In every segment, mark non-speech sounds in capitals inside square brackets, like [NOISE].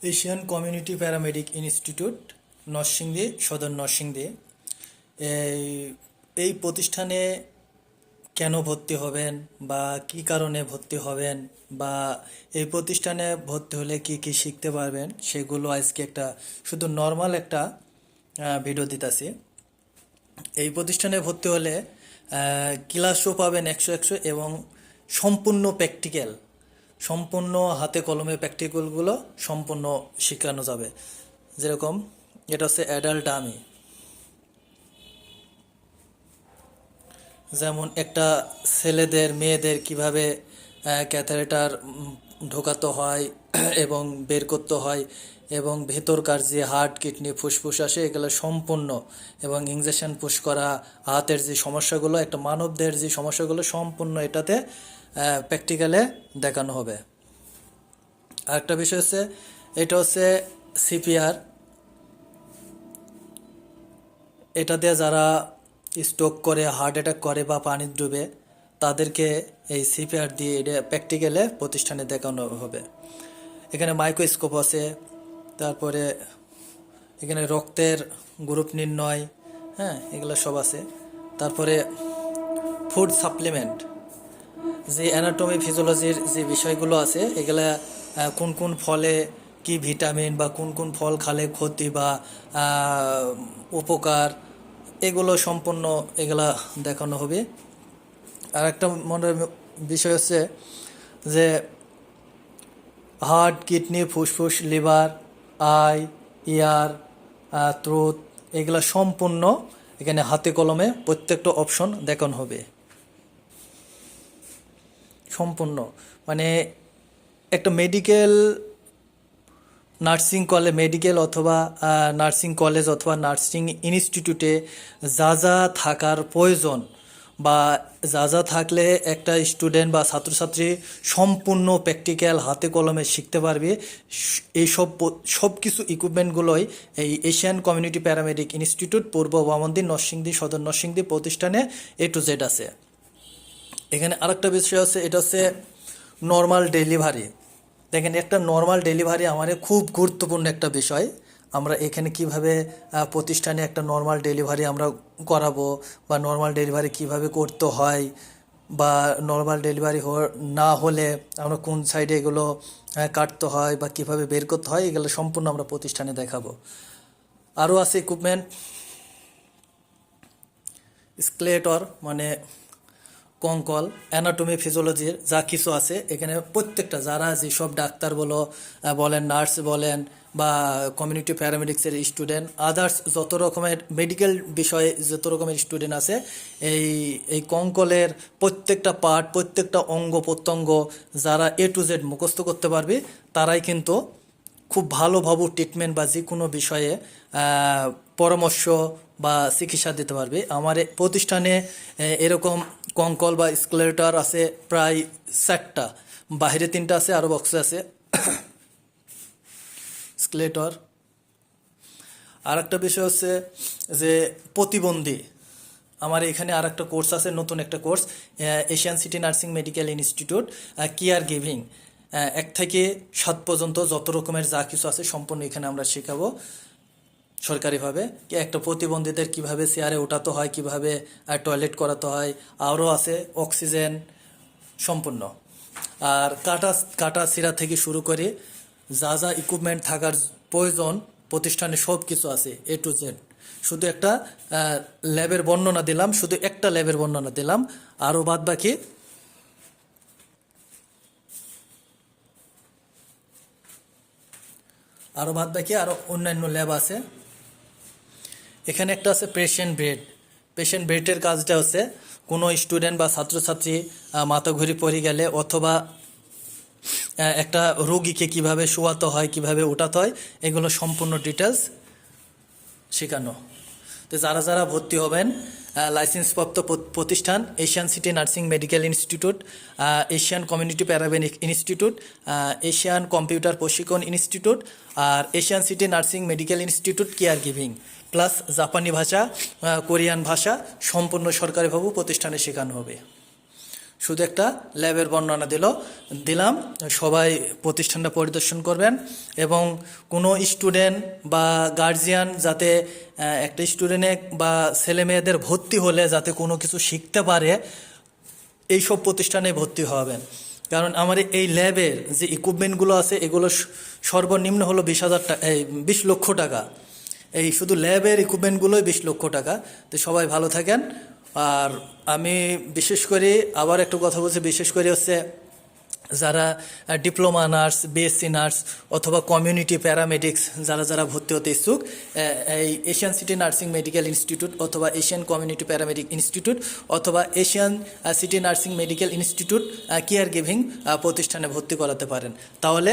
Asian community paramedic institute, Narsingdi, Sadar Narsingdi. এই প্রতিষ্ঠানে কেন ভর্তি হবেন বা কি কারণে ভর্তি হবেন বা এই প্রতিষ্ঠানে ভর্তি হলে কি কি শিখতে পারবেন সেগুলো আজকে একটা শুধু নর্মাল একটা ভিডিও দিতেছি। এই প্রতিষ্ঠানে ভর্তি হলে ক্লাসও পাবেন একশো একশো এবং সম্পূর্ণ প্র্যাকটিক্যাল সম্পূর্ণ হাতে কলমে প্র্যাকটিক্যালগুলো সম্পূর্ণ শেখানো যাবে। যেরকম, এটা হচ্ছে অ্যাডাল্ট আমি যেমন একটা ছেলেদের, মেয়েদের কীভাবে ক্যাথারেটার ঢোকাতে হয় [CLEARS THROAT] এবং বের করতে হয় এবং ভেতরকার যে হার্ট কিডনি ফুসফুস আসে, এগুলো সম্পূর্ণ এবং ইঞ্জেকশন পুশ করা, হাতের যে সমস্যাগুলো, একটা মানবদের যে সমস্যাগুলো, সম্পূর্ণ এটাতে প্র্যাকটিক্যালে দেখানো হবে। আরেকটা বিষয় হচ্ছে, এটা হচ্ছে সিপিআর এটা দিয়ে যারা স্ট্রোক করে হার্ট অ্যাটাক করে বা পানি ডুবে, তাদেরকে এই সিপিআর দিয়ে এটা প্র্যাকটিক্যালে প্রতিষ্ঠানে দেখানো হবে। এখানে মাইক্রোস্কোপ আছে, তারপরে এখানে রক্তের গ্রুপ নির্ণয় হ্যাঁ এগুলো সব আছে। তারপরে ফুড সাপ্লিমেন্ট যে অ্যানাটমি ফিজিওলজির যে বিষয়গুলো আছে, এগুলা কোন কোন ফলে কি ভিটামিন বা কোন কোন ফল খালে ক্ষতি বা উপকার, এগুলো সম্পূর্ণ এগুলা দেখানো হবে। আর একটা মনের বিষয় হচ্ছে যে হার্ট কিডনি ফুসফুস লিভার আই ইয়ার থ্রোট এগুলা সম্পূর্ণ এখানে হাতে কলমে প্রত্যেকটা অপশন দেখানো হবে। সম্পূর্ণ। মানে একটা মেডিকেল নার্সিং কলেজ মেডিকেল অথবা নার্সিং কলেজ অথবা নার্সিং ইনস্টিটিউটে যা যা থাকার প্রয়োজন বা যা যা থাকলে একটা স্টুডেন্ট বা ছাত্রছাত্রী সম্পূর্ণ প্র্যাকটিক্যাল হাতে কলমে শিখতে পারবে। এইসব সব কিছু ইকুইপমেন্টগুলোই এই এশিয়ান কমিউনিটি প্যারামেডিক ইনস্টিটিউট পূর্ব বামন্দি নরসিংদী সদর নরসিংদী প্রতিষ্ঠানে এ টু জেড আছে। এখানে আরেকটা বিষয় আছে, এটা হচ্ছে নর্মাল ডেলিভারি দেখেন, একটা নর্মাল ডেলিভারি আমাদের খুব গুরুত্বপূর্ণ একটা বিষয়। আমরা এখানে কীভাবে প্রতিষ্ঠানে একটা নর্মাল ডেলিভারি আমরা করাবো বা নর্মাল ডেলিভারি কীভাবে করতে হয় বা নর্মাল ডেলিভারি না হলে আমরা কোন সাইডে এগুলো কাটতে হয় বা কীভাবে বের করতে হয়, এগুলো সম্পূর্ণ আমরা প্রতিষ্ঠানে দেখাবো। আরও আছে ইকুইপমেন্ট স্কেলেটর মানে কঙ্কল অ্যানাটমি ফিজিওলজির যা কিছু আছে, এখানে প্রত্যেকটা, যারা যেসব ডাক্তার বলো বলেন নার্স বলেন, বা কমিউনিটি প্যারামেডিক্সের স্টুডেন্ট আদার্স যত রকমের মেডিকেল বিষয়ে যত রকমের স্টুডেন্ট আছে, এই এই কঙ্কলের প্রত্যেকটা পার্ট প্রত্যেকটা অঙ্গ, প্রত্যঙ্গ যারা এ টু জেড মুখস্থ করতে পারবে, তারাই কিন্তু খুব ভালোভাবে ট্রিটমেন্ট বা যে কোনো বিষয়ে পরামর্শ বা চিকিৎসা দিতে পারবে। আমার প্রতিষ্ঠানে এরকম কঙ্কল বা স্কেলেটার আছে প্রায় চারটা। বাইরে তিনটা আছে আরও বক্সে আছে। [COUGHS] স্কেলেটর। আর একটা বিষয় হচ্ছে যে প্রতিবন্ধী। আমার এখানে আর একটা কোর্স আছে, নতুন একটা course Asian city nursing medical institute care giving এক থেকে সাত পর্যন্ত যত রকমের যা কিছু আছে সম্পূর্ণ এখানে আমরা শেখাবো। সরকারিভাবে একটা প্রতিবন্ধীদের কীভাবে চেয়ারে ওঠাতে হয়, কীভাবে টয়লেট করাতে হয়, আরও আছে অক্সিজেন সম্পূর্ণ। আর কাটা কাটা সিরা থেকে শুরু করে যা যা ইকুইপমেন্ট থাকার প্রয়োজন, প্রতিষ্ঠানে সব কিছু আছে এ টু জেড শুধু একটা ল্যাবের বর্ণনা দিলাম, শুধু একটা ল্যাবের বর্ণনা দিলাম, আরও বাদ বাকি। আরও বাদ বাকি, আরও অন্যান্য ল্যাব আছে। এখানে একটা আছে পেশেন্ট বেড পেশেন্ট বেডের কাজটা হচ্ছে কোনো স্টুডেন্ট বা ছাত্রছাত্রী মাথা ঘুরি পড়ে গেলে অথবা একটা রোগীকে কীভাবে শোয়াতে হয়, কীভাবে ওঠাতে হয়, এগুলো সম্পূর্ণ ডিটেলস শেখানো। তো যারা যারা ভর্তি হবেন লাইসেন্সপ্রাপ্ত প্র- প্রতিষ্ঠান Asian city nursing medical institute Asian community paramedic institute Asian computer প্রশিক্ষণ ইনস্টিটিউট আর Asian city nursing medical institute care giving plus জাপানি ভাষা কোরিয়ান ভাষা সম্পূর্ণ সরকারিভাবে প্রতিষ্ঠানে শেখানো হবে। শুধু একটা ল্যাবের বর্ণনা দিল, দিলাম, সবাই প্রতিষ্ঠানটা পরিদর্শন করবেন এবং কোনো স্টুডেন্ট বা গার্জিয়ান যাতে একটা স্টুডেন্টে বা ছেলে মেয়েদের ভর্তি হলে যাতে কোনো কিছু শিখতে পারে, এইসব প্রতিষ্ঠানে ভর্তি হবেন। কারণ আমার এই ল্যাবের যে ইকুইপমেন্টগুলো আছে, এগুলো সর্বনিম্ন হলো বিশ হাজার টাকা এই বিশ লক্ষ টাকা। এই শুধু ল্যাবের ইকুইপমেন্টগুলোই বিশ লক্ষ টাকা। তো সবাই ভালো থাকেন। আর আমি বিশেষ করে আবার একটা কথা বলছি, বিশেষ করে হচ্ছে যারা ডিপ্লোমা নার্স বিএসসি নার্স অথবা কমিউনিটি প্যারামেডিক্স যারা যারা ভর্তি হতে ইচ্ছুক এই Asian city nursing medical institute অথবা এশিয়ান কমিউনিটি প্যারামেডিক ইনস্টিটিউট অথবা Asian city nursing medical institute care giving প্রতিষ্ঠানে ভর্তি করাতে পারেন। তাহলে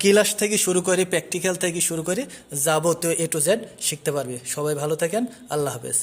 ক্লাস থেকে শুরু করে প্র্যাকটিক্যাল থেকে শুরু করে যাবতীয় এ টু জেড শিখতে পারবে। সবাই ভালো থাকেন। আল্লাহ হাফেজ।